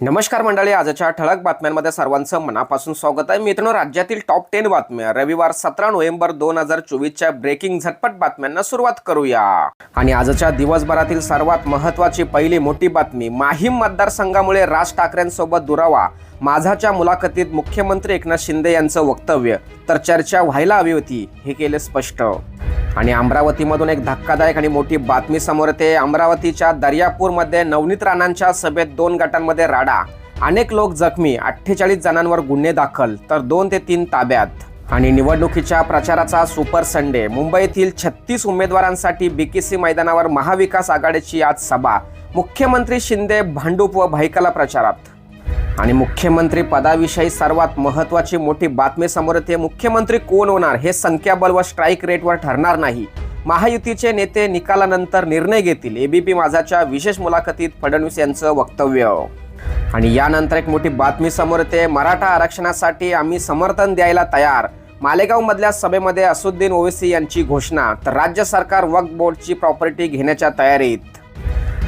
नमस्कार मंडळी आजच्या ठळक बातम्यांमध्ये सर्वांचं मनापासून स्वागत आहे. मित्रांनो राज्यातील टॉप टेन बातम्या. रविवार सतरा नोव्हेंबर दोन हजार चोवीसच्या ब्रेकिंग झटपट बातम्यांना सुरुवात करूया. आणि आजच्या दिवसभरातील सर्वात महत्वाची पहिली मोठी बातमी माहीम मतदारसंघामुळे राज ठाकरेंसोबत दुरावा. माझाच्या मुलाखतीत मुख्यमंत्री एकनाथ शिंदे यांचं वक्तव्य. तर चर्चा व्हायला हवी होती हे केले स्पष्ट. आणि अमरावतीमधून एक धक्कादायक आणि मोठी बातमी समोर येते. अमरावतीच्या दर्यापूरमध्ये नवनीत राणांच्या सभेत दोन गटांमध्ये राडा. अनेक लोक जखमी. अठ्ठेचाळीस जणांवर गुन्हे दाखल. तर दोन ते तीन ताब्यात. आणि निवडणुकीच्या प्रचाराचा सुपर संडे. मुंबईतील छत्तीस उमेदवारांसाठी बीकेसी मैदानावर महाविकास आघाडीची आज सभा. मुख्यमंत्री शिंदे भांडूप व भाईकाला प्रचारात. आणि मुख्यमंत्री पदाविषयी सर्वात महत्वाची मोठी बातमी समोर येते. मुख्यमंत्री कोण होणार? हे संख्याबल व स्ट्राईक रेटवर ठरणार नाही. महायुतीचे नेते निकालानंतर निर्णय घेतील. एबीपी माझाच्या विशेष मुलाखतीत फडणवीस यांचं वक्तव्य. आणि यानंतर एक मोठी बातमी समोर येते. मराठा आरक्षणासाठी आम्ही समर्थन द्यायला तयार. मालेगावमधल्या सभेमध्ये असुद्दीन ओवेसी यांची घोषणा. तर राज्य सरकार वक्फ बोर्डची प्रॉपर्टी घेण्याच्या तयारीत.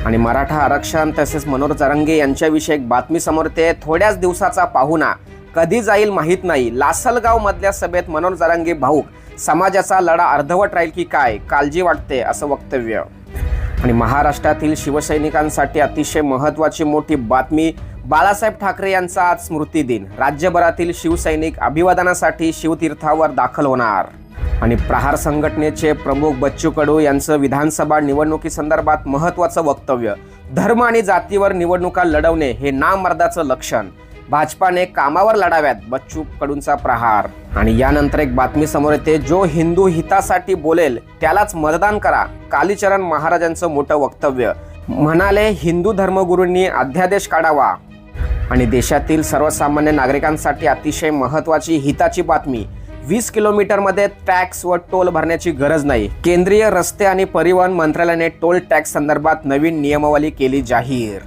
आणि मराठा आरक्षण तसेच मनोहर जरंगे यांच्याविषयी बातमी समोर येते. थोड्याच दिवसाचा पाहुणा. कधी जाईल माहीत नाही. लासलगाव मधल्या सभेत मनोहर जरंगे भाऊक. समाजाचा लढा अर्धवट राहील की काय? काळजी वाटते असं वक्तव्य. आणि महाराष्ट्रातील शिवसैनिकांसाठी अतिशय महत्त्वाची मोठी बातमी. बाळासाहेब ठाकरे यांचा आज स्मृती दिन राज्यभरातील शिवसैनिक अभिवादनासाठी शिवतीर्थावर दाखल होणार. आणि प्रहार संघटनेचे प्रमुख बच्चू कडू यांचं विधानसभा निवडणुकीसंदर्भात महत्त्वाचं वक्तव्य. धर्म आणि जातीवर निवडणुका लढवणे हे नामर्दाचं लक्षण. भाजपाने कामावर लढाव्यात बच्चू कडूंचा प्रहार. आणि यानंतर एक बातमी समोर येते जो हिंदू हितासाठी बोलेल त्यालाच मतदान करा कालीचरण महाराजांचं मोठं वक्तव्य. म्हणाले हिंदू धर्मगुरूंनी अध्यादेश काढावा. आणि देशातील सर्वसामान्य नागरिकांसाठी अतिशय महत्त्वाची हिताची बातमी. वीस किलोमीटरमध्ये टॅक्स व टोल भरण्याची गरज नाही. केंद्रीय रस्ते आणि परिवहन मंत्रालयाने टोल टॅक्स संदर्भात नवीन नियमावली केली जाहीर.